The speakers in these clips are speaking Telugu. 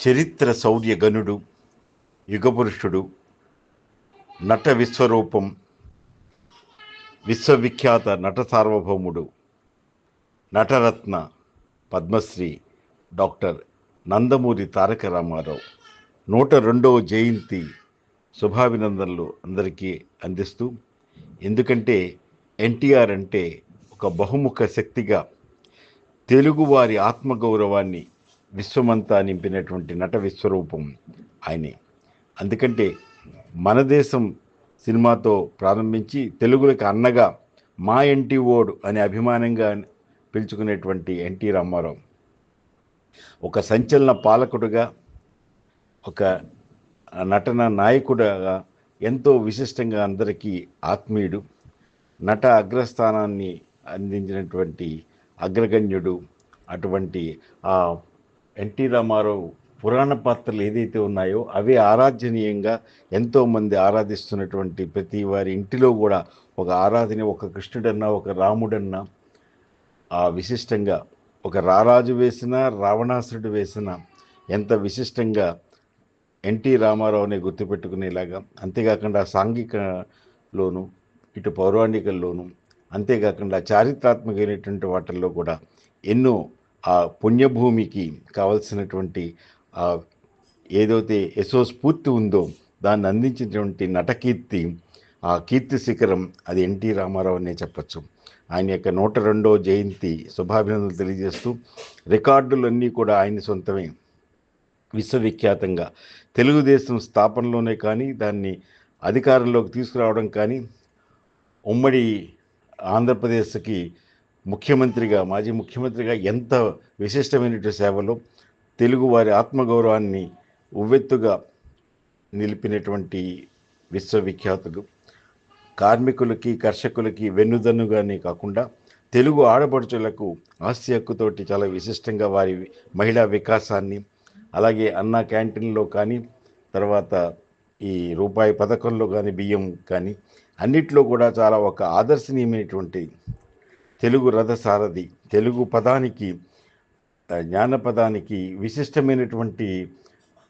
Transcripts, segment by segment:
చరిత్ర శౌర్యగనుడు యుగపురుషుడు నట విశ్వరూపం విశ్వవిఖ్యాత నట సార్వభౌముడు నటరత్న పద్మశ్రీ డాక్టర్ నందమూరి తారక రామారావు. నూట రెండవ జయంతి శుభాభినందనలు అందరికీ అందిస్తూ ఎందుకంటే ఎన్టీఆర్ అంటే ఒక బహుముఖ శక్తిగా తెలుగువారి ఆత్మగౌరవాన్ని విశ్వమంతా నింపినటువంటి నట విశ్వరూపం ఆయనే. అందుకంటే మన దేశం సినిమాతో ప్రారంభించి తెలుగులకు అన్నగా మా ఎన్టీ ఓడ్ అనే అభిమానంగా పిలుచుకునేటువంటి ఎన్టీ రామారావు ఒక సంచలన పాలకుడుగా ఒక నటన నాయకుడుగా ఎంతో విశిష్టంగా అందరికీ ఆత్మీయుడు నట అగ్రస్థానాన్ని అందించినటువంటి అగ్రగణ్యుడు అటువంటి ఆ ఎన్టీ రామారావు పురాణ పాత్రలు ఏదైతే ఉన్నాయో అవి ఆరాధనీయంగా ఎంతోమంది ఆరాధిస్తున్నటువంటి ప్రతి వారి ఇంటిలో కూడా ఒక ఆరాధన ఒక కృష్ణుడన్నా ఒక రాముడన్నా ఆ విశిష్టంగా ఒక రారాజు వేసిన రావణాసురుడు వేసిన ఎంత విశిష్టంగా ఎన్టీ రామారావుని గుర్తుపెట్టుకునేలాగా అంతేకాకుండా సాంఘికలోను ఇటు పౌరాణికల్లోను అంతేకాకుండా చారిత్రాత్మకమైనటువంటి వాటిల్లో కూడా ఎన్నో ఆ పుణ్యభూమికి కావలసినటువంటి ఏదైతే యశో స్ఫూర్తి ఉందో దాన్ని అందించినటువంటి నటకీర్తి ఆ కీర్తి శిఖరం అది ఎన్టీ రామారావు అనే చెప్పచ్చు. ఆయన యొక్క నూట రెండో జయంతి శుభాభినందనలు తెలియజేస్తూ రికార్డులన్నీ కూడా ఆయన సొంతమే. విశ్వవిఖ్యాతంగా తెలుగుదేశం స్థాపనలోనే కానీ దాన్ని అధికారంలోకి తీసుకురావడం కానీ ఉమ్మడి ఆంధ్రప్రదేశ్కి ముఖ్యమంత్రిగా మాజీ ముఖ్యమంత్రిగా ఎంత విశిష్టమైనటువంటి సేవలో తెలుగు వారి ఆత్మగౌరవాన్ని ఉవ్వెత్తుగా నిలిపినటువంటి విశ్వవిఖ్యాతులు కార్మికులకి కర్షకులకి వెన్నుదన్నుగానే కాకుండా తెలుగు ఆడపడుచులకు ఆస్తి హక్కుతోటి చాలా విశిష్టంగా వారి మహిళా వికాసాన్ని అలాగే అన్న క్యాంటీన్లో కానీ తర్వాత ఈ రూపాయి పథకంలో కానీ బియ్యం కానీ అన్నిట్లో కూడా చాలా ఒక ఆదర్శనీయమైనటువంటి తెలుగు రథసారథి తెలుగు పదానికి జ్ఞానపదానికి విశిష్టమైనటువంటి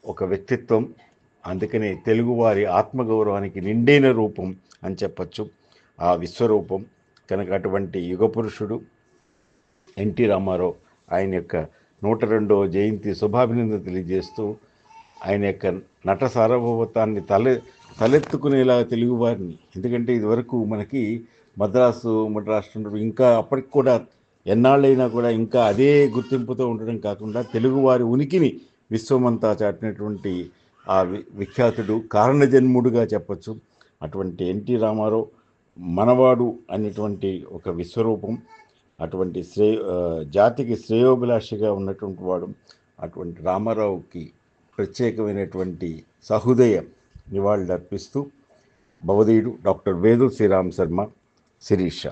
ఒక వ్యక్తిత్వం. అందుకనే తెలుగువారి ఆత్మగౌరవానికి నిండైన రూపం అని చెప్పచ్చు. ఆ విశ్వరూపం. కనుక అటువంటి యుగపురుషుడు ఎన్టీ రామారావు ఆయన యొక్క నూట రెండవ జయంతి శుభాభినందన తెలియజేస్తూ ఆయన యొక్క నట సార్వభౌమత్వాన్ని తల తలెత్తుకునేలా తెలుగువారిని. ఎందుకంటే ఇదివరకు మనకి మద్రాసు మద్రాసు ఇంకా అప్పటికి కూడా ఎన్నాళ్ళైనా కూడా ఇంకా అదే గుర్తింపుతో ఉండడం కాకుండా తెలుగువారి ఉనికిని విశ్వమంతా చాటినటువంటి ఆ విఖ్యాతుడు కారణజన్ముడుగా చెప్పచ్చు. అటువంటి ఎన్టీ రామారావు మనవాడు అనేటువంటి ఒక విశ్వరూపం. అటువంటి శ్రేయ జాతికి శ్రేయోభిలాషిగా ఉన్నటువంటి వాడు. అటువంటి రామారావుకి ప్రత్యేకమైనటువంటి సహృదయం. నివాళులర్పిస్తూ భవధీయుడు భవదీయుడు డాక్టర్ వేదు శ్రీరామ్ శర్మ శిరీష.